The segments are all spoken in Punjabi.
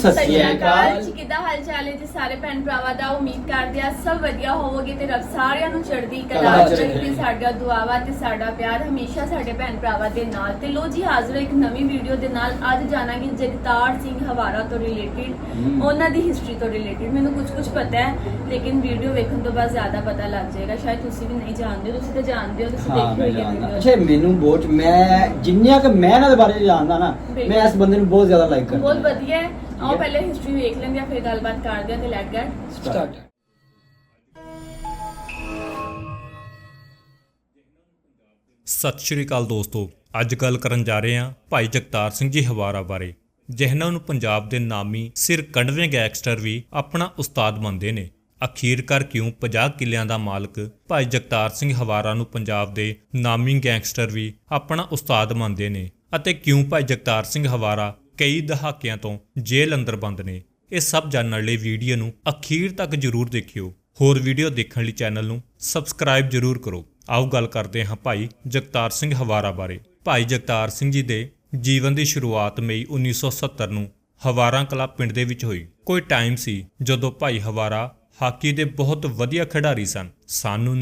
ਸਤਿ ਸ਼੍ਰੀ ਅਕਾਲ। ਜੀ ਕਿੱਦਾਂ ਹਾਲ ਚਾਲ ਹੈ ਜੀ ਸਾਰੇ ਭੈਣ ਭਰਾਵਾਂ ਦਾ? ਉਮੀਦ ਕਰਦੇ ਆ ਸਭ ਵਧੀਆ ਹੋਵੋਗੇ ਤੇ ਰੱਬ ਸਾਰਿਆਂ ਨੂੰ ਚੜ੍ਹਦੀ ਕਲਾ ਚ। ਰੱਖੇ। ਸਾਡਾ ਦੁਆਵਾ ਤੇ ਸਾਡਾ ਪਿਆਰ ਹਮੇਸ਼ਾ ਸਾਡੇ ਭੈਣ ਭਰਾਵਾਂ ਦੇ ਨਾਲ। ਤੇ ਲੋ ਜੀ ਹਾਜ਼ਰ ਇੱਕ ਨਵੀਂ ਵੀਡੀਓ ਦੇ ਨਾਲ। ਅੱਜ ਜਾਣਾਂਗੇ ਜਗਤਾਰ ਸਿੰਘ ਹਵਾਰਾ ਤੋਂ ਰਿਲੇਟਡ। ਉਹਨਾਂ ਦੀ ਹਿਸਟਰੀ ਤੋਂ ਰਿਲੇਟਡ ਮੈਨੂੰ ਕੁਝ ਕੁਝ ਪਤਾ ਹੈ ਲੇਕਿਨ ਵੀਡੀਓ ਵੇਖਣ ਤੋਂ ਬਾਅਦ ਜ਼ਿਆਦਾ ਪਤਾ ਲੱਗ ਜਾਏਗਾ। ਸ਼ਾਇਦ ਤੁਸੀਂ ਵੀ ਨਹੀਂ ਜਾਣਦੇ ਹੋ ਤੁਸੀਂ ਤਾਂ ਜਾਣਦੇ ਹੋ ਤੁਸੀਂ ਹਾਂ ਦੇਖੀ ਮੈਂ ਹੋਈ ਹੈ ਜਾਣਦਾ। ਵੀਡੀਓ ਅੱਛਾ ਮੈਨੂੰ ਬਹੁਤ ਮੈਂ ਜਿੰਨੀਆਂ ਕਿ ਮੈਂ ਇਹਨਾਂ ਦੇ ਬਾਰੇ ਜਾਣਦਾ ਨਾ। ਮੈਂ ਇਸ ਬੰਦੇ ਨੂੰ ਬਹੁਤ ਜ਼ਿਆਦਾ ਲਾਈਕ ਕਰਦਾ। ਬਹੁਤ ਵਧੀਆ ਹੈ। ਆਓ ਪਹਿਲੇ ਹਿਸਟਰੀ ਵੇਖ ਲੈਂਦੇ ਆ ਫਿਰ ਗੱਲਬਾਤ ਕਰਦੇ ਆ ਤੇ ਲੈਟ ਗੈਟ ਸਟਾਰਟ ਸਤਿ ਸ਼੍ਰੀ ਅਕਾਲ ਦੋਸਤੋ ਅੱਜ ਗੱਲ ਕਰਨ ਜਾ ਰਹੇ ਹਾਂ ਭਾਈ ਜਗਤਾਰ ਸਿੰਘ ਜੀ ਹਵਾਰਾ ਬਾਰੇ ਜਿਨ੍ਹਾਂ ਨੂੰ ਪੰਜਾਬ ਦੇ ਨਾਮੀ ਸਿਰ ਕੱਢਵੇਂ ਗੈਂਗਸਟਰ ਵੀ ਆਪਣਾ ਉਸਤਾਦ ਮੰਨਦੇ ਨੇ। ਅਖੀਰਕਾਰ ਕਿਉਂ 50 ਕਿੱਲਿਆਂ ਦਾ ਮਾਲਕ ਭਾਈ ਜਗਤਾਰ ਸਿੰਘ ਹਵਾਰਾ ਨੂੰ ਪੰਜਾਬ ਦੇ ਨਾਮੀ ਗੈਂਗਸਟਰ ਵੀ ਆਪਣਾ ਉਸਤਾਦ ਮੰਨਦੇ ਨੇ? ਅਤੇ ਕਿਉਂ ਭਾਈ ਜਗਤਾਰ ਸਿੰਘ ਹਵਾਰਾ ਕਈ ਦਹਾਕਿਆਂ ਤੋਂ ਜੇਲ੍ਹ ਅੰਦਰ ਬੰਦ ਨੇ। ਇਹ ਸਭ ਜਾਣਨ ਲਈ ਵੀਡੀਓ ਨੂੰ ਅਖੀਰ ਤੱਕ ਜ਼ਰੂਰ ਦੇਖਿਓ। ਹੋਰ ਵੀਡੀਓ ਦੇਖਣ ਲਈ ਚੈਨਲ ਨੂੰ ਸਬਸਕ੍ਰਾਈਬ ਜ਼ਰੂਰ ਕਰੋ। ਆਓ ਗੱਲ ਕਰਦੇ ਹਾਂ ਭਾਈ ਜਗਤਾਰ ਸਿੰਘ ਹਵਾਰਾ ਬਾਰੇ। ਭਾਈ ਜਗਤਾਰ ਸਿੰਘ ਜੀ ਦੇ ਜੀਵਨ ਦੀ ਸ਼ੁਰੂਆਤ ਮਈ 1970 ਨੂੰ ਹਵਾਰਾ ਕਲਾ ਪਿੰਡ ਦੇ ਵਿੱਚ ਹੋਈ। ਕੋਈ ਟਾਈਮ ਸੀ ਜਦੋਂ ਭਾਈ ਹਵਾਰਾ ਹਾਕੀ ਦੇ ਬਹੁਤ ਵਧੀਆ ਖਿਡਾਰੀ ਸਨ। ਸਾਨੂੰ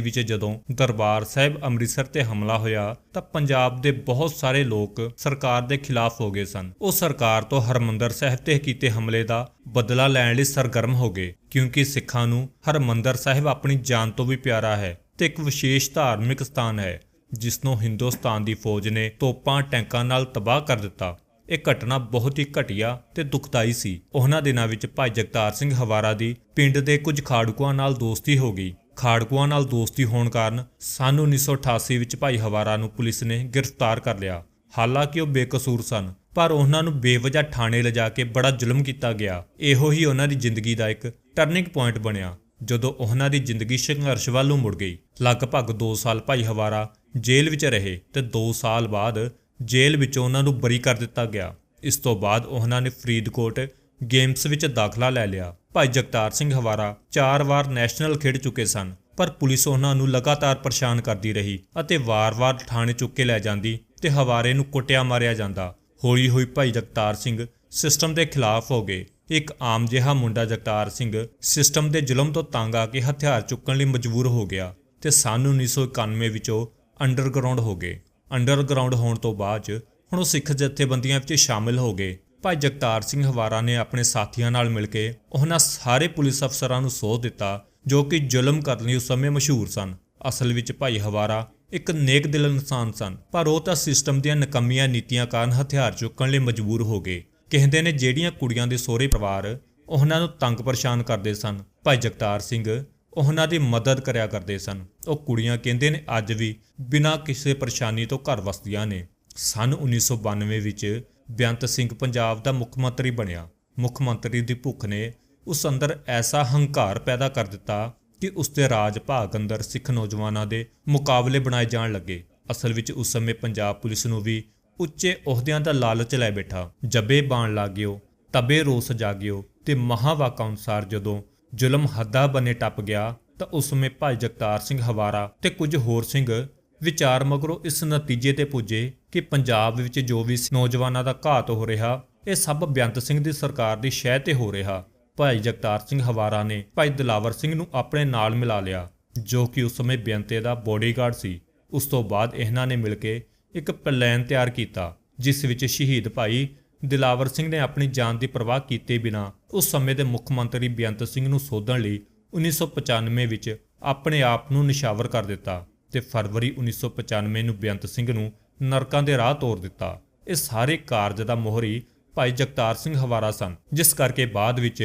ਵਿੱਚ ਜਦੋਂ ਦਰਬਾਰ ਸਾਹਿਬ ਅੰਮ੍ਰਿਤਸਰ ਤੇ ਹਮਲਾ ਹੋਇਆ, ਤਾਂ ਪੰਜਾਬ ਦੇ ਬਹੁਤ ਸਾਰੇ ਲੋਕ ਸਰਕਾਰ ਦੇ ਖਿਲਾਫ ਹੋ ਗਏ ਸਨ। ਉਹ ਸਰਕਾਰ ਤੋਂ ਹਰਮੰਦਰ ਸਾਹਿਬ ਤੇ ਕੀਤੇ ਹਮਲੇ ਦਾ ਬਦਲਾ ਲੈਣ ਲਈ ਸਰਗਰਮ ਹੋ ਗਏ, ਕਿਉਂਕਿ ਸਿੱਖਾਂ ਨੂੰ ਹਰਮੰਦਰ ਸਾਹਿਬ ਆਪਣੀ ਜਾਨ ਤੋਂ ਵੀ ਪਿਆਰਾ ਹੈ ਤੇ ਇੱਕ ਵਿਸ਼ੇਸ਼ ਧਾਰਮਿਕ ਸਥਾਨ ਹੈ ਜਿਸ ਨੂੰ ਹਿੰਦੁਸਤਾਨ ਦੀ ਫੌਜ ਨੇ ਤੋਪਾਂ ਟੈਂਕਾਂ ਨਾਲ ਤਬਾਹ ਕਰ ਦਿੱਤਾ। ਇਹ ਘਟਨਾ ਬਹੁਤ ਹੀ ਘਟੀਆ ਤੇ ਦੁਖਦਾਈ ਸੀ। ਉਹਨਾਂ ਦਿਨਾਂ ਵਿੱਚ ਭਾਈ ਜਗਤਾਰ ਸਿੰਘ ਹਵਾਰਾ ਦੀ ਪਿੰਡ ਦੇ ਕੁਝ ਖਾੜਕੂਆਂ ਨਾਲ ਦੋਸਤੀ ਹੋ ਗਈ। ਖਾੜਕੂਆਂ ਨਾਲ ਦੋਸਤੀ ਹੋਣ ਕਾਰਨ ਸਨ 1988 ਵਿੱਚ ਭਾਈ ਹਵਾਰਾ ਨੂੰ ਪੁਲਿਸ ਨੇ ਗ੍ਰਿਫਤਾਰ ਕਰ ਲਿਆ। ਹਾਲਾਂਕਿ ਉਹ ਬੇਕਸੂਰ ਸਨ, ਪਰ ਉਹਨਾਂ ਨੂੰ ਬੇਵਜ੍ਹਾ ਥਾਣੇ ਲਿਜਾ ਕੇ ਬੜਾ ਜ਼ੁਲਮ ਕੀਤਾ ਗਿਆ। ਇਹੋ ਹੀ ਉਹਨਾਂ ਦੀ ਜ਼ਿੰਦਗੀ ਦਾ ਇੱਕ ਟਰਨਿੰਗ ਪੁਆਇੰਟ ਬਣਿਆ, ਜਦੋਂ ਉਹਨਾਂ ਦੀ ਜ਼ਿੰਦਗੀ ਸੰਘਰਸ਼ ਵੱਲ ਨੂੰ ਮੁੜ ਗਈ। ਲਗਭਗ 2 ਸਾਲ ਭਾਈ ਹਵਾਰਾ ਜੇਲ੍ਹ ਵਿੱਚ ਰਹੇ ਤੇ 2 ਸਾਲ ਬਾਅਦ ਜੇਲ੍ਹ ਵਿੱਚੋਂ ਉਹਨਾਂ ਨੂੰ ਬਰੀ ਕਰ ਦਿੱਤਾ ਗਿਆ। ਇਸ ਤੋਂ ਬਾਅਦ ਉਹਨਾਂ ਨੇ ਫਰੀਦਕੋਟ ਗੇਮਸ ਵਿੱਚ ਦਾਖਲਾ ਲੈ ਲਿਆ। ਭਾਈ ਜਗਤਾਰ ਸਿੰਘ ਹਵਾਰਾ ਚਾਰ ਵਾਰ ਨੈਸ਼ਨਲ ਖੇਡ ਚੁੱਕੇ ਸਨ, ਪਰ ਪੁਲਿਸ ਉਹਨਾਂ ਨੂੰ ਲਗਾਤਾਰ ਪਰੇਸ਼ਾਨ ਕਰਦੀ ਰਹੀ ਅਤੇ ਵਾਰ-ਵਾਰ ਥਾਣੇ ਚੁੱਕ ਕੇ ਲੈ ਜਾਂਦੀ ਤੇ ਹਵਾਰੇ ਨੂੰ ਕੁੱਟਿਆ ਮਾਰਿਆ ਜਾਂਦਾ। ਹੌਲੀ ਹੋਈ ਭਾਈ ਜਗਤਾਰ ਸਿੰਘ ਸਿਸਟਮ ਦੇ ਖਿਲਾਫ ਹੋ ਗਏ। ਇੱਕ ਆਮ ਜਿਹਾ ਮੁੰਡਾ ਜਗਤਾਰ ਸਿੰਘ ਸਿਸਟਮ ਦੇ ਜ਼ੁਲਮ ਤੋਂ ਤੰਗ ਆ ਕੇ ਹਥਿਆਰ ਚੁੱਕਣ ਲਈ ਮਜਬੂਰ ਹੋ ਗਿਆ ਤੇ ਸਨ 1991 ਵਿੱਚ ਉਹ ਅੰਡਰਗਰਾਉਂਡ ਹੋ ਗਏ। ਅੰਡਰਗਰਾਉਂਡ ਹੋਣ ਤੋਂ ਬਾਅਦ 'ਚ ਹੁਣ ਉਹ ਸਿੱਖ ਜਥੇਬੰਦੀਆਂ ਵਿੱਚ ਸ਼ਾਮਿਲ ਹੋ ਗਏ। ਭਾਈ ਜਗਤਾਰ ਸਿੰਘ ਹਵਾਰਾ ਨੇ ਆਪਣੇ ਸਾਥੀਆਂ ਨਾਲ ਮਿਲ ਕੇ ਉਹਨਾਂ ਸਾਰੇ ਪੁਲਿਸ ਅਫਸਰਾਂ ਨੂੰ ਸੋਧ ਦਿੱਤਾ, ਜੋ ਕਿ ਜ਼ੁਲਮ ਕਰਨ ਲਈ ਉਸ ਸਮੇਂ ਮਸ਼ਹੂਰ ਸਨ। ਅਸਲ ਵਿੱਚ ਭਾਈ ਹਵਾਰਾ ਇੱਕ ਨੇਕ ਦਿਲ ਇਨਸਾਨ ਸਨ, ਪਰ ਉਹ ਤਾਂ ਸਿਸਟਮ ਦੀਆਂ ਨਕਮੀਆਂ ਨੀਤੀਆਂ ਕਾਰਨ ਹਥਿਆਰ ਚੁੱਕਣ ਲਈ ਮਜਬੂਰ ਹੋ ਗਏ। ਕਹਿੰਦੇ ਨੇ ਜਿਹੜੀਆਂ ਕੁੜੀਆਂ ਦੇ ਸਹੁਰੇ ਪਰਿਵਾਰ ਉਹਨਾਂ ਨੂੰ ਤੰਗ ਪਰੇਸ਼ਾਨ ਕਰਦੇ ਸਨ, ਭਾਈ ਜਗਤਾਰ ਸਿੰਘ ਉਹਨਾਂ ਦੀ ਮਦਦ ਕਰਿਆ ਕਰਦੇ ਸਨ। ਉਹ ਕੁੜੀਆਂ ਕਹਿੰਦੇ ਨੇ ਅੱਜ ਵੀ ਬਿਨਾਂ ਕਿਸੇ ਪਰੇਸ਼ਾਨੀ ਤੋਂ ਘਰ ਵਸਦੀਆਂ ਨੇ। ਸਨ 1992 ਵਿੱਚ ਬੇਅੰਤ ਸਿੰਘ ਪੰਜਾਬ ਦਾ ਮੁੱਖ ਮੰਤਰੀ ਬਣਿਆ। ਮੁੱਖ ਮੰਤਰੀ ਦੀ ਭੁੱਖ ਨੇ ਉਸ ਅੰਦਰ ਐਸਾ ਹੰਕਾਰ ਪੈਦਾ ਕਰ ਦਿੱਤਾ ਕਿ ਉਸ ਦੇ ਰਾਜ ਭਾਗ ਅੰਦਰ ਸਿੱਖ ਨੌਜਵਾਨਾਂ ਦੇ ਮੁਕਾਬਲੇ ਬਣਾਏ ਜਾਣ ਲੱਗੇ। ਅਸਲ ਵਿੱਚ ਉਸ ਸਮੇਂ ਪੰਜਾਬ ਪੁਲਿਸ ਨੂੰ ਵੀ ਉੱਚੇ ਅਹੁਦਿਆਂ ਦਾ ਲਾਲਚ ਲੈ ਬੈਠਾ। ਜੱਬੇ ਬਾਣ ਲਾਗਿਓ ਤਬੇ ਰੋਸ ਜਾਗਿਓ ਤੇ ਮਹਾਵਾਕਾ ਅਨੁਸਾਰ ਜਦੋਂ ਜ਼ੁਲਮ ਹੱਦਾ ਬਨੇ ਟੱਪ ਗਿਆ ਤਾਂ ਉਸ ਸਮੇਂ ਭਾਈ ਜਗਤਾਰ ਸਿੰਘ ਹਵਾਰਾ ਤੇ ਕੁਝ ਹੋਰ ਸਿੰਘ ਵਿਚਾਰ ਮਗਰੋਂ ਇਸ ਨਤੀਜੇ ਤੇ ਪੁੱਜੇ ਕਿ ਪੰਜਾਬ ਵਿੱਚ ਜੋ ਵੀ ਨੌਜਵਾਨਾਂ ਦਾ ਘਾਤ ਹੋ ਰਿਹਾ, ਇਹ ਸਭ ਬੇਅੰਤ ਸਿੰਘ ਦੀ ਸਰਕਾਰ ਦੀ ਸ਼ਹਿ ਤੇ ਹੋ ਰਿਹਾ। ਭਾਈ ਜਗਤਾਰ ਸਿੰਘ ਹਵਾਰਾ ਨੇ ਭਾਈ ਦਲਾਵਰ ਸਿੰਘ ਨੂੰ ਆਪਣੇ ਨਾਲ ਮਿਲਾ ਲਿਆ, ਜੋ ਕਿ ਉਸ ਸਮੇਂ ਬੇਅੰਤੇ ਦਾ ਬੋਡੀਗਾਰਡ ਸੀ। ਉਸ ਤੋਂ ਬਾਅਦ ਇਹਨਾਂ ਨੇ ਮਿਲ ਕੇ ਇੱਕ ਪਲਾਨ ਤਿਆਰ ਕੀਤਾ, ਜਿਸ ਵਿੱਚ ਸ਼ਹੀਦ ਭਾਈ ਦਿਲਾਵਰ ਸਿੰਘ ਨੇ ਆਪਣੀ ਜਾਨ ਦੀ ਪਰਵਾਹ ਕੀਤੇ ਬਿਨਾ ਉਸ ਸਮੇਂ ਦੇ ਮੁੱਖ ਮੰਤਰੀ ਬੇਅੰਤ ਸਿੰਘ ਨੂੰ ਸੋਧਣ ਲਈ 1995 ਵਿੱਚ ਆਪਣੇ ਆਪ ਨੂੰ ਨਿਸ਼ਾਵਰ ਕਰ ਦਿੱਤਾ। ਤੇ ਫਰਵਰੀ 1995 ਨੂੰ ਬੇਅੰਤ ਸਿੰਘ ਨੂੰ ਨਰਕਾਂ ਦੇ ਰਾਹ ਤੋਰ ਦਿੱਤਾ। ਇਹ ਸਾਰੇ ਕਾਰਜ ਦਾ ਮੋਹਰੀ ਭਾਈ ਜਗਤਾਰ ਸਿੰਘ ਹਵਾਰਾ ਸਨ, ਜਿਸ ਕਰਕੇ ਬਾਅਦ ਵਿੱਚ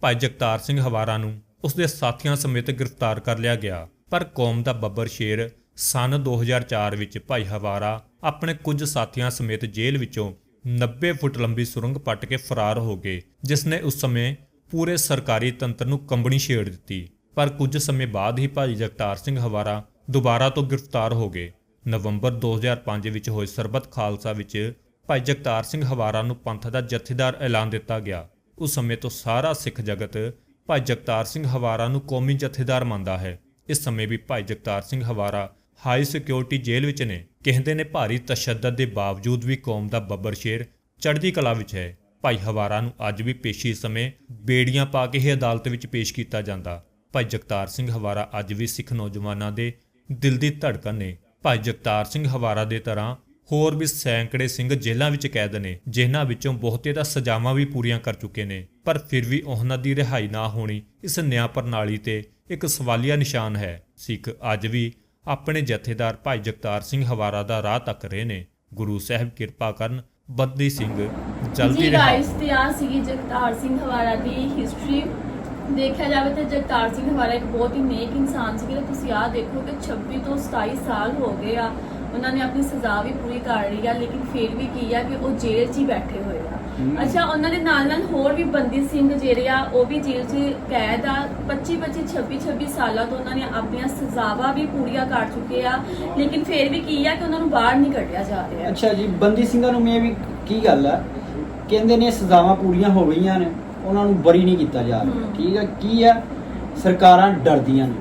ਭਾਈ ਜਗਤਾਰ ਸਿੰਘ ਹਵਾਰਾ ਨੂੰ ਉਸ ਦੇ ਸਾਥੀਆਂ ਸਮੇਤ ਗ੍ਰਿਫਤਾਰ ਕਰ ਲਿਆ ਗਿਆ। ਪਰ ਕੌਮ ਦਾ ਬੱਬਰ ਸ਼ੇਰ ਸਨ 2004 ਵਿੱਚ ਭਾਈ ਹਵਾਰਾ ਆਪਣੇ ਕੁਝ ਸਾਥੀਆਂ ਸਮੇਤ ਜੇਲ੍ਹ ਵਿੱਚੋਂ 90 ਫੁੱਟ ਲੰਬੀ ਸੁਰੰਗ ਪੱਟ ਕੇ ਫਰਾਰ ਹੋ ਗਏ, ਜਿਸ ਨੇ ਉਸ ਸਮੇਂ ਪੂਰੇ ਸਰਕਾਰੀ ਤੰਤਰ ਨੂੰ ਕੰਬਣੀ ਛੇੜ ਦਿੱਤੀ। ਪਰ ਕੁਝ ਸਮੇਂ ਬਾਅਦ ਹੀ ਭਾਈ ਜਗਤਾਰ ਸਿੰਘ ਹਵਾਰਾ ਦੁਬਾਰਾ ਤੋਂ ਗ੍ਰਿਫਤਾਰ ਹੋ ਗਏ। ਨਵੰਬਰ 2005 ਵਿੱਚ ਹੋਏ ਸਰਬੱਤ ਖਾਲਸਾ ਵਿੱਚ ਭਾਈ ਜਗਤਾਰ ਸਿੰਘ ਹਵਾਰਾ ਨੂੰ ਪੰਥ ਦਾ ਜਥੇਦਾਰ ਐਲਾਨ ਦਿੱਤਾ ਗਿਆ। ਉਸ ਸਮੇਂ ਤੋਂ ਸਾਰਾ ਸਿੱਖ ਜਗਤ ਭਾਈ ਜਗਤਾਰ ਸਿੰਘ ਹਵਾਰਾ ਨੂੰ ਕੌਮੀ ਜਥੇਦਾਰ ਮੰਨਦਾ ਹੈ। ਇਸ ਸਮੇਂ ਵੀ Bhai Jagtar Singh Hawara high security jail ਵਿੱਚ ਨੇ। ਕਹਿੰਦੇ ਨੇ ਭਾਰੀ ਤਸ਼ੱਦਦ ਦੇ ਬਾਵਜੂਦ ਵੀ ਕੌਮ ਦਾ ਬੱਬਰ ਸ਼ੇਰ ਚੜ੍ਹਦੀ ਕਲਾ ਵਿੱਚ ਹੈ। ਭਾਈ ਹਵਾਰਾ ਨੂੰ ਅੱਜ ਵੀ ਪੇਸ਼ੀ ਸਮੇਂ ਬੇੜੀਆਂ ਪਾ ਕੇ ਹੀ ਅਦਾਲਤ ਵਿੱਚ ਪੇਸ਼ ਕੀਤਾ ਜਾਂਦਾ। ਭਾਈ ਜਗਤਾਰ ਸਿੰਘ ਹਵਾਰਾ ਅੱਜ ਵੀ ਸਿੱਖ ਨੌਜਵਾਨਾਂ ਦੇ ਦਿਲ ਦੀ ਧੜਕਨ ਨੇ। ਭਾਈ ਜਗਤਾਰ ਸਿੰਘ ਹਵਾਰਾ ਦੇ ਤਰ੍ਹਾਂ ਹੋਰ ਵੀ ਸੈਂਕੜੇ ਸਿੰਘ ਜੇਲ੍ਹਾਂ ਵਿੱਚ ਕੈਦ ਨੇ ਜਿਨ੍ਹਾਂ ਵਿੱਚੋਂ ਬਹੁਤੇ ਤਾਂ ਸਜ਼ਾਵਾਂ ਵੀ ਪੂਰੀਆਂ ਕਰ ਚੁੱਕੇ ਨੇ। ਪਰ ਫਿਰ ਵੀ ਉਹਨਾਂ ਦੀ ਰਿਹਾਈ ਨਾ ਹੋਣੀ ਇਸ ਨਿਆਂ ਪ੍ਰਣਾਲੀ ਤੇ ਇੱਕ ਸਵਾਲੀਆ ਨਿਸ਼ਾਨ ਹੈ। ਸਿੱਖ ਅੱਜ ਵੀ ਆਪਣੇ ਜਥੇਦਾਰ ਭਾਈ ਜਗਤਾਰ ਸਿੰਘ ਹਵਾਰਾ ਦਾ ਰਾਹ ਤੱਕ ਰਹੇ ਨੇ। ਗੁਰੂ ਸਾਹਿਬ ਕਿਰਪਾ ਕਰਨ ਬੰਦੀ ਸਿੰਘ ਜਲਦੀ ਜੀ ਰਿਹਾ। ਗਾਇਸ ਤੇ ਆ ਸੀਗੀ ਜਗਤਾਰ ਸਿੰਘ ਹਵਾਰਾ ਦੀ ਹਿਸਟਰੀ ਦੇਖਿਆ ਜਾਵੇ ਤੇ ਜਗਤਾਰ ਸਿੰਘ ਹਵਾਰਾ ਇੱਕ ਬਹੁਤ ਹੀ ਨੇਕ ਇਨਸਾਨ ਸੀਗੇ ਤੇ ਤੁਸੀਂ ਆ ਦੇਖੋ ਕਿ 26 ਤੋਂ 27 ਸਾਲ ਹੋ ਗਏ ਆ। ਉਹਨਾਂ ਨੇ ਆਪਣੀ ਸਜ਼ਾ ਵੀ ਪੂਰੀ ਕਰ ਲਈ ਆ ਲੇਕਿਨ ਫਿਰ ਵੀ ਕੀ ਆ ਕਿ ਉਹ ਜੇਲ੍ਹ 'ਚ ਹੀ ਬੈਠੇ ਹੋਏ ਆ। ਅੱਛਾ ਉਹਨਾਂ ਦੇ ਨਾਲ ਨਾਲ ਹੋਰ ਵੀ ਬੰਦੀ ਸਿੰਘ ਜਿਹੜੇ ਆ ਉਹ ਵੀ ਜੇਲ੍ਹ 'ਚ ਕੈਦ ਆ। 25 25 26 26 ਸਾਲਾਂ ਤੋਂ ਉਹਨਾਂ ਨੇ ਆਪਣੀਆਂ ਸਜ਼ਾਵਾਂ ਵੀ ਪੂਰੀਆਂ ਕਰ ਚੁੱਕੇ ਆ। ਲੇਕਿਨ ਫਿਰ ਵੀ ਕੀ ਆ ਕਿ ਉਹਨਾਂ ਨੂੰ ਬਾਹਰ ਨਹੀਂ ਕੱਢਿਆ ਜਾ ਰਿਹਾ। ਅੱਛਾ ਜੀ ਬੰਦੀ ਸਿੰਘਾਂ ਨੂੰ ਮੈਂ ਵੀ ਕੀ ਗੱਲ ਆ? ਕਹਿੰਦੇ ਨੇ ਸਜ਼ਾਵਾਂ ਪੂਰੀਆਂ ਹੋ ਗਈਆਂ ਨੇ। ਉਹਨਾਂ ਨੂੰ ਬਰੀ ਨਹੀਂ ਕੀਤਾ ਜਾ ਰਿਹਾ। ਠੀਕ ਹੈ ਕੀ ਆ ਸਰਕਾਰਾਂ ਡਰਦੀਆਂ ਨੇ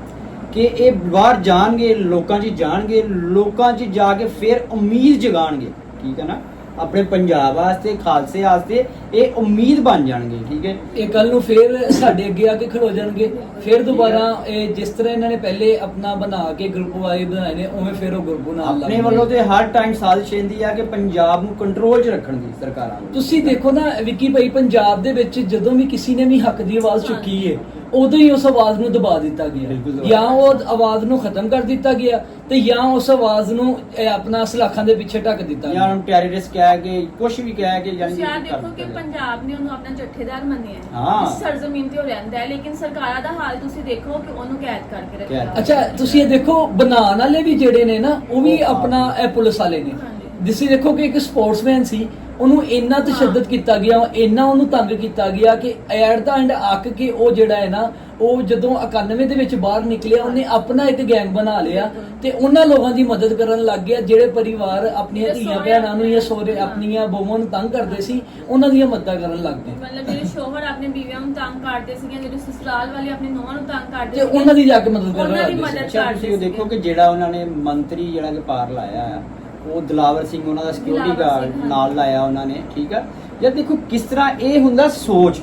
ਕਿ ਇਹ ਬਾਹਰ ਜਾਣਗੇ ਲੋਕਾਂ 'ਚ ਜਾਣਗੇ ਲੋਕਾਂ 'ਚ ਜਾ ਕੇ ਫਿਰ ਉਮੀਦ ਜਗਾਣਗੇ ਠੀਕ ਹੈ ਨਾ? ਆਪਣੇ ਪੰਜਾਬ ਵਾਸਤੇ ਖਾਲਸੇ ਵਾਸਤੇ ਇਹ ਉਮੀਦ ਬਣ ਜਾਣਗੇ ਠੀਕ ਹੈ? ਇਹ ਕੱਲ ਨੂੰ ਫੇਰ ਸਾਡੇ ਅੱਗੇ ਆ ਕੇ ਖਲੋ ਜਾਣਗੇ। ਫਿਰ ਦੁਬਾਰਾ ਇਹ ਜਿਸ ਤਰ੍ਹਾਂ ਇਹਨਾਂ ਨੇ ਪਹਿਲੇ ਆਪਣਾ ਬਣਾ ਕੇ ਗਰੁੱਪ ਵਾਈ ਬਣਾਏ ਨੇ ਉਵੇਂ ਫਿਰ ਉਹ ਗਰੁੱਪ ਨਾਲ ਆਪਣੇ ਲੱਗਣਗੇ। ਵੱਲੋਂ ਤੇ ਹਰ ਟਾਈਮ ਸਾਜ਼ਿਸ਼ ਇਹਦੀ ਆ ਕਿ ਪੰਜਾਬ ਨੂੰ ਕੰਟਰੋਲ 'ਚ ਰੱਖਣ ਦੀ ਸਰਕਾਰਾਂ ਨੂੰ ਤੁਸੀਂ ਦੇਖੋ ਨਾ ਵਿੱਕੀ ਭਾਈ ਪੰਜਾਬ ਦੇ ਵਿੱਚ ਜਦੋਂ ਵੀ ਕਿਸੇ ਨੇ ਵੀ ਹੱਕ ਦੀ ਆਵਾਜ਼ ਚੁੱਕੀ ਹੈ ਉਦੋਂ ਹੀ ਉਸ ਆਵਾਜ਼ ਨੂੰ ਦਬਾ ਦਿੱਤਾ ਗਿਆ ਜਾਂ ਉਹ ਆਵਾਜ਼ ਨੂੰ ਖਤਮ ਕਰ ਦਿੱਤਾ ਗਿਆ ਤੇ ਜਾਂ ਉਸ ਆਵਾਜ਼ ਨੂੰ ਆਪਣਾ ਸਲਾਖਾਂ ਦੇ ਪਿੱਛੇ ਢੱਕ ਦਿੱਤਾ ਜਾਂ ਗਿਆ ਉਹਨਾਂ ਟੈਰਰਿਸਟ ਕਹਿ ਕੇ ਕੁਝ ਵੀ ਕਹਿ ਕੇ ਆਹ ਕਰ ਦੇਖੋ ਕਿ। ਪੰਜਾਬ ਨੇ ਉਹਨੂੰ ਆਪਣਾ ਜੱਥੇਦਾਰ ਮੰਨਿਆ ਹੈ ਹਾਂ। ਇਸ ਸਰਜ਼ਮੀਨ ਤੇ ਉਹ ਰਹਿੰਦਾ ਹੈ ਲੇਕਿਨ ਸਰਕਾਰਾਂ ਦਾ ਹਾਲ ਤੁਸੀਂ ਦੇਖੋ ਕਿ ਉਹਨੂੰ ਕੈਦ ਕਰਕੇ ਰੱਖਿਆ। ਅੱਛਾ ਤੁਸੀਂ ਇਹ ਦੇਖੋ ਬਣਾਉਣ ਵਾਲੇ ਵੀ ਜਿਹੜੇ ਨੇ ਨਾ ਉਹ ਵੀ ਆਪਣਾ ਇਹ ਪੁਲਿਸ ਵਾਲੇ ਨੇ ਹਾਂਜੀ। ਤੁਸੀਂ ਦੇਖੋ ਕਿ ਇੱਕ ਸਪੋਰਟਸਮੈਨ ਸੀ ਉਹਨੂੰ ਇੰਨਾ ਤਸ਼ੱਦਦ ਕੀਤਾ ਗਿਆ ਇੰਨਾ ਉਹਨੂੰ ਤੰਗ ਕੀਤਾ ਗਿਆ ਕਿ ਐਟ ਦਾ ਐਂਡ ਅੱਕ ਕੇ ਉਹ ਜਿਹੜਾ ਹੈ ਨਾ ਉਹ ਜਦੋਂ 91 ਦੇ ਵਿੱਚ ਬਾਹਰ ਨਿਕਲਿਆ ਉਹਨੇ ਆਪਣਾ ਇੱਕ ਗੈਂਗ ਬਣਾ ਲਿਆ ਤੇ ਉਹਨਾਂ ਲੋਕਾਂ ਦੀ ਮਦਦ ਕਰਨ ਲੱਗ ਗਿਆ ਜਿਹੜੇ ਪਰਿਵਾਰ ਆਪਣੀਆਂ ਧੀਆਂ ਭੈਣਾਂ ਨੂੰ ਜਾਂ ਸੋਰੇ। ਆਪਣੀਆਂ ਬਹੂਆਂ ਨੂੰ ਤੰਗ ਕਰਦੇ ਸੀ ਉਹਨਾਂ ਦੀਆਂ ਮਦਦਾਂ ਕਰਨ ਲੱਗ ਗਏ। ਮਤਲਬ ਜਿਹੜੇ ਸ਼ੋਹਰ ਆਪਣੇ ਬੀਵੀਆਂ ਨੂੰ ਤੰਗ ਕਰਦੇ ਸੀਗੇ ਜਿਹੜੇ ਸਸੁਰਾਲ ਵਾਲੇ ਆਪਣੇ ਨੂੰਹਾਂ ਨੂੰ ਤੰਗ ਕਰਦੇ ਤੇ ਉਹਨਾਂ ਦੀ ਜਾ ਕੇ ਮਦਦ ਕਰਨ ਉਹਨਾਂ ਦੀ ਲੱਗ ਗਏ ਸੀ। ਮਦਦ ਦੇਖੋ ਕਿ ਜਿਹੜਾ ਉਹਨਾਂ ਨੇ ਮੰਤਰੀ ਜਿਹੜਾ ਕਿ ਪਾਰ ਲਾਇਆ ਆ ਉਹ ਦਿਲਾਵਰ ਸਿੰਘ ਉਹਨਾਂ ਦਾ ਸਿਕਿਉਰਿਟੀ ਦਿਲਾਵਰ ਗਾਰਡ ਸਿੰਘ, ਹਾਂ। ਨਾਲ ਲਾਇਆ ਉਹਨਾਂ ਨੇ ਠੀਕ ਆ ਯਾਰ ਦੇਖੋ ਕਿਸ ਤਰ੍ਹਾਂ ਇਹ ਹੁੰਦਾ ਸੋਚ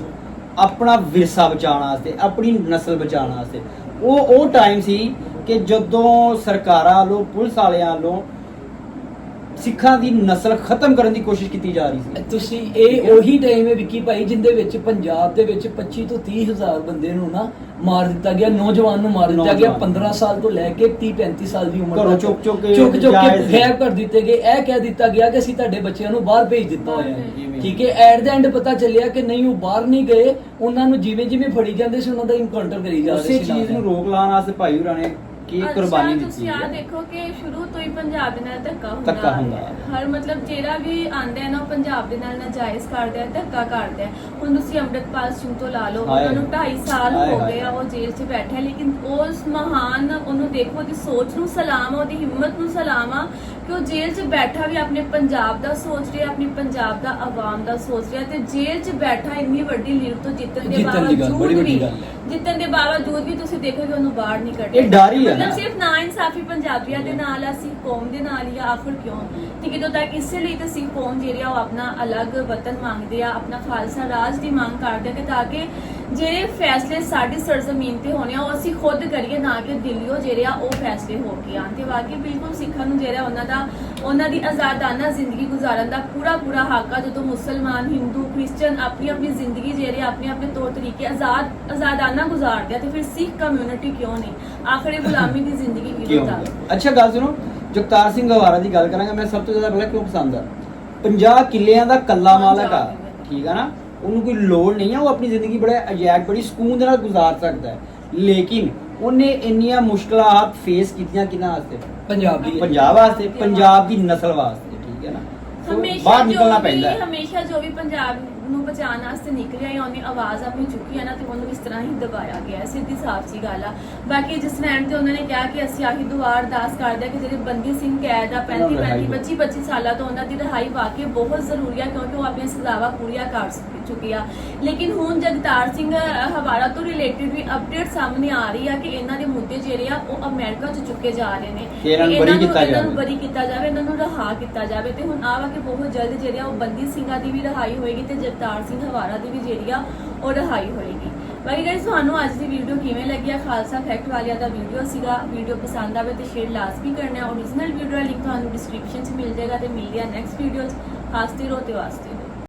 ਆਪਣਾ ਵਿਰਸਾ ਬਚਾਉਣ ਵਾਸਤੇ ਆਪਣੀ ਨਸਲ ਬਚਾਉਣ ਵਾਸਤੇ ਉਹ ਉਹ ਟਾਈਮ ਸੀ ਕਿ ਜਦੋਂ ਸਰਕਾਰਾਂ ਵੱਲੋਂ ਪੁਲਿਸ ਵਾਲਿਆਂ ਵੱਲੋਂ ਸਿੱਖਾਂ ਦੀ ਨਸਲ ਖਤਮ ਕਰਨ ਦੀ ਕੋਸ਼ਿਸ਼ ਕੀਤੀ ਜਾ ਰਹੀ ਸੀ। ਤੁਸੀਂ ਇਹ ਉਹੀ ਟਾਈਮ ਹੈ ਵਿੱਕੀ ਭਾਈ ਜਿੰਦੇ ਵਿੱਚ ਪੰਜਾਬ ਦੇ ਵਿੱਚ 25 ਤੋਂ 30 ਹਜ਼ਾਰ ਬੰਦੇ ਨੂੰ ਨਾ ਮਾਰ ਦਿੱਤਾ ਗਿਆ ਨੌਜਵਾਨ ਨੂੰ ਮਾਰ ਦਿੱਤਾ ਗਿਆ ਨੌਜਵਾਨ। 15 ਸਾਲ ਤੋਂ ਲੈ ਕੇ 30 35 ਸਾਲ ਦੀ ਉਮਰ ਤੱਕ। ਚੁੱਕ ਚੁੱਕ ਕੇ ਚੁੱਕ ਚੁੱਕ ਕੇ ਗਾਇਬ ਕਰ ਦਿੱਤੇ ਗਏ। ਇਹ ਕਹਿ ਦਿੱਤਾ ਗਿਆ ਕਿ ਅਸੀਂ ਤੁਹਾਡੇ ਬੱਚਿਆਂ ਨੂੰ ਬਾਹਰ ਭੇਜ ਦਿੱਤਾ ਹੋਇਆ। ਠੀਕ ਹੈ ਐਟ ਦਾ ਐਂਡ ਪਤਾ ਚੱਲਿਆ ਕਿ ਨਹੀਂ ਉਹ ਬਾਹਰ ਨਹੀਂ ਗਏ। ਉਹਨਾਂ ਨੂੰ ਜਿਵੇਂ ਜਿਵੇਂ ਫੜੀ ਜਾਂਦੇ ਸੀ ਉਹਨਾਂ ਦਾ ਇਨਕਾਊਂਟਰ ਕਰੀ ਜਾ ਰਹੇ ਉਸੇ ਸੀ ਚੀਜ਼ ਨੂੰ ਰੋਕ ਲਾਉਣ ਵਾਸਤੇ ਭਾਈ ਹੋਰਾਂ ਨੇ ਕੀ ਕੁਰਬਾਨੀ ਦਿੱਤੀ ਤੁਸੀਂ ਆ ਹੈ ਦੇਖੋ ਕਿ ਸ਼ੁਰੂ ਤੋਂ ਹੀ ਪੰਜਾਬ ਦੇ ਨਾਲ ਧੱਕਾ ਹੁੰਦਾ ਧੱਕਾ ਆ ਹੁੰਦਾ ਰਿਹਾ। ਹਰ ਮਤਲਬ ਜਿਹੜਾ ਵੀ ਆਂਦਾ ਹੈ ਨਾ ਉਹ ਪੰਜਾਬ ਦੇ ਨਾਲ ਨਾਜਾਇਜ਼ ਕਰਦਾ ਹੈ ਧੱਕਾ ਕਰਦਾ ਹੈ ਹੁਣ ਤੁਸੀਂ ਅੰਮ੍ਰਿਤਪਾਲ ਸਿੰਘ ਤੋਂ ਲਾ ਲਓ ਹਾਏ। ਉਹਨਾਂ ਨੂੰ 2.5 ਸਾਲ ਹਾਏ ਹੋ ਹਾਏ ਗਏ ਆ ਉਹ ਜੇਲ੍ਹ 'ਚ ਬੈਠੇ ਲੇਕਿਨ ਉਸ ਮਹਾਨ ਉਹਨੂੰ ਦੇਖੋ ਉਹਦੀ ਸੋਚ ਨੂੰ ਸਲਾਮ ਆ ਉਹਦੀ ਹਿੰਮਤ ਨੂੰ ਸਲਾਮ ਆ ਕਿ ਉਹ ਜੇਲ੍ਹ 'ਚ ਬੈਠਾ ਵੀ ਆਪਣੇ ਪੰਜਾਬ ਦਾ ਸੋਚ ਰਿਹਾ ਆਪਣੀ ਪੰਜਾਬ ਦਾ ਆਵਾਮ ਦਾ ਸੋਚ ਰਿਹਾ ਤੇ ਜੇਲ੍ਹ 'ਚ ਬੈਠਾ ਇੰਨੀ ਵੱਡੀ ਲੀਡ ਤੋਂ ਜਿੱਤਣ ਦੇ ਜਿੱਤਣ ਦੀ ਗੱਲ, ਬਾਵਜੂਦ ਬੜੀ ਵੱਡੀ ਵੀ ਗੱਲ ਹੈ। ਜਿੱਤਣ ਦੇ ਬਾਵਜੂਦ ਵੀ ਤੁਸੀਂ ਦੇਖੋਗੇ ਉਹਨੂੰ ਬਾਹਰ ਨਹੀਂ ਕੱਢਿਆ ਇਹ ਡਰ ਹੀ ਹੈ ਮਤਲਬ ਨਾ। ਸਿਰਫ ਨਾ ਇਨਸਾਫੀ ਪੰਜਾਬੀਆਂ ਦੇ ਨਾਲ ਆ ਸਿੱਖ ਕੌਮ ਦੇ ਨਾਲ ਹੀ ਆ, ਆਖਰ ਕਿਉਂ ਤੇ ਕਿਦੋਂ ਤੱਕ ਇਸੇ ਲਈ ਤਾਂ ਸਿੱਖ ਕੌਮ ਜਿਹੜੀ ਆ, ਉਹ ਆਪਣਾ ਅਲੱਗ ਵਤਨ ਮੰਗਦੇ ਆ, ਆਪਣਾ ਖਾਲਸਾ ਰਾਜ ਦੀ ਮੰਗ ਕਰਦੇ ਆ ਕਿ ਤਾਂ ਕਿ ਜਿਹੜੇ ਫੈਸਲੇ ਸਾਡੀ ਸਰਜ਼ਮੀਨ ਤੇ ਹੋਣੇ ਆ ਉਹ ਅਸੀਂ ਖੁਦ ਕਰੀਏ ਨਾ ਕਿ ਦਿੱਲੀੋਂ ਜਿਹੜੇ ਆ ਉਹ ਫੈਸਲੇ ਹੋ ਕੇ ਆਉਣ। ਤੇ ਵਾਕਈ ਬਿਲਕੁਲ ਸਿੱਖਾਂ ਨੂੰ ਜਿਹੜਾ ਉਹਨਾਂ ਦਾ ਉਹਨਾਂ ਦੀ ਆਜ਼ਾਦਾਨਾ ਜ਼ਿੰਦਗੀ ਗੁਜ਼ਾਰਨ ਦਾ ਪੂਰਾ ਪੂਰਾ ਹੱਕ ਆ ਜਦੋਂ ਮੁਸਲਮਾਨ ਹਿੰਦੂ ਕ੍ਰਿਸਚੀਅਨ ਆਪਣੀ ਆਪਣੀ ਜ਼ਿੰਦਗੀ ਜਿਹੜੇ ਆਪਣੇ ਆਪਣੇ ਤੌਰ ਤਰੀਕੇ ਆਜ਼ਾਦ ਆਜ਼ਾਦਾਨਾ ਗੁਜ਼ਾਰਦੇ ਆ ਤੇ ਫਿਰ ਸਿੱਖ ਕਮਿਊਨਿਟੀ ਕਿਉਂ ਨਹੀਂ? ਆਖਰ ਗੁਲਾਮੀ ਦੀ ਜ਼ਿੰਦਗੀ ਕਿਉਂ ਗੁਜ਼ਾਰਦੇ ਅੱਛਾ ਗੱਲ ਸੁਣੋ ਜਗਤਾਰ ਸਿੰਘ ਹਵਾਰਾ ਦੀ ਗੱਲ ਕਰਾਂਗਾ ਮੈਂ ਸਭ ਤੋਂ ਜ਼ਿਆਦਾ ਪਹਿਲਾਂ ਕਿਉਂ ਪਸੰਦ ਆ? 50 ਕਿੱਲਿਆਂ ਦਾ ਕੱਲਾ ਮਾਲਕ ਆ। ਠੀਕ ਆ ਨਾ? ਉਹਨੂੰ ਕੋਈ ਲੋੜ ਨਹੀਂ ਆ ਉਹ ਆਪਣੀ ਜ਼ਿੰਦਗੀ ਬੜੇ ਅਜਾਇਬ ਬੜੀ ਸਕੂਨ ਦੇ ਨਾਲ ਗੁਜ਼ਾਰ ਸਕਦਾ ਹੈ। ਲੇਕਿਨ ਉਹਨੇ ਇੰਨੀਆਂ ਮੁਸ਼ਕਲਾਂ ਫੇਸ ਕੀਤੀਆਂ ਕਿਹਨਾਂ ਵਾਸਤੇ? ਪੰਜਾਬ ਦੀ ਪੰਜਾਬ ਵਾਸਤੇ ਪੰਜਾਬ ਦੀ ਨਸਲ ਵਾਸਤੇ ਠੀਕ ਹੈ ਨਾ? ਹਮੇਸ਼ਾ ਬਾਹਰ ਨਿਕਲਣਾ ਪੈਂਦਾ ਹੈ। ਹਮੇਸ਼ਾ ਜੋ ਵੀ ਪੰਜਾਬ ਨੂੰ ਬਚਾਉਣ ਵਾਸਤੇ ਨਿਕਲਿਆ ਜਾਂ ਉਹਨੇ ਆਵਾਜ਼ ਆਪਣੀ ਚੁੱਕੀ ਹੈ ਨਾ ਤੇ ਉਹਨੂੰ ਇਸ ਤਰ੍ਹਾਂ ਹੀ ਦਬਾਇਆ ਗਿਆ। ਸਿੱਧੀ ਸਾਫ਼ ਜੀ ਗੱਲ ਆ ਬਾਕੀ ਜਿਸ ਨੇ end ਤੇ ਉਹਨਾਂ ਨੇ ਕਿਹਾ ਕਿ ਅਸੀਂ ਆਹੀ ਦੁਆ ਅਰਦਾਸ ਕਰਦੇ ਹਾਂ ਕਿ ਜਿਹੜੇ ਬੰਦੀ ਸਿੰਘ ਕੈਦ ਆ 35 ਉਹਨਾਂ ਨੂੰ 35 ਰਿਹਾਈ 25 25 ਸਾਲਾਂ ਤੋਂ ਉਹਨਾਂ ਦੀ ਰਿਹਾਈ ਵਾਕਈ ਬਹੁਤ ਜ਼ਰੂਰੀ ਆ ਕਿਉਂਕਿ ਉਹ ਆਪਣੀਆਂ ਸਜ਼ਾਵਾਂ ਪੂਰੀਆਂ ਕਰ ਚੁੱਕੀ ਆ ਲੇਕਿਨ ਹੁਣ ਜਗਤਾਰ ਸਿੰਘ ਹਵਾਰਾ ਤੋਂ ਰਿਲੇਟਡ ਵੀ ਅਪਡੇਟ ਸਾਹਮਣੇ ਆ ਰਹੀ ਆ ਕਿ ਇਹਨਾਂ ਦੇ ਮੁੱਦੇ ਜਿਹੜੇ ਆ ਉਹ ਅਮਰੀਕਾ 'ਚ ਚੁੱਕੇ ਜਾ ਰਹੇ ਨੇ ਇਹਨਾਂ ਨੂੰ ਬਰੀ ਕੀਤਾ ਜਾਵੇ। ਇਹਨਾਂ ਨੂੰ ਰਹਾ ਕੀਤਾ ਜਾਵੇ ਤੇ ਹੁਣ ਆ ਵਾ ਕਿ ਬਹੁਤ ਜਲਦ ਜਿਹੜੀ ਆ ਉਹ ਬੰਦੀ ਸਿੰਘਾਂ ਦੀ ਵੀ ਰਹਾਈ ਹੋਏਗੀ ਤੇ ਜਗਤਾਰ ਸਿੰਘ ਹਵਾਰਾ ਦੀ ਵੀ ਜਿਹੜੀ ਆ ਉਹ ਰਹਾਈ ਹੋਏਗੀ। ਬਾਕੀ ਗਾਇਸ ਤੁਹਾਨੂੰ ਅੱਜ ਦੀ ਵੀਡੀਓ ਕਿਵੇਂ ਲੱਗੀ ਆ? ਖਾਲਸਾ ਫੈਕਟ ਵਾਲਿਆਂ ਦਾ ਵੀਡੀਓ ਸੀਗਾ। ਵੀਡੀਓ ਪਸੰਦ ਆਵੇ ਤੇ ਸ਼ੇਅਰ ਲਾਜ਼ਮੀ ਕਰਨਾ। ਓਰੀਜਨਲ ਵੀਡੀਓ ਦਾ ਲਿੰਕ ਤੁਹਾਨੂੰ ਡਿਸਕ੍ਰਿਪਸ਼ਨ 'ਚ ਮਿਲ ਜਾਏਗਾ ਤੇ ਮਿਲ ਗਿਆ ਨੈਕਸਟ ਵੀਡੀਓ ਖਾਸ ਤੇ ਰੋਤੇ ਵਾਸਤੇ।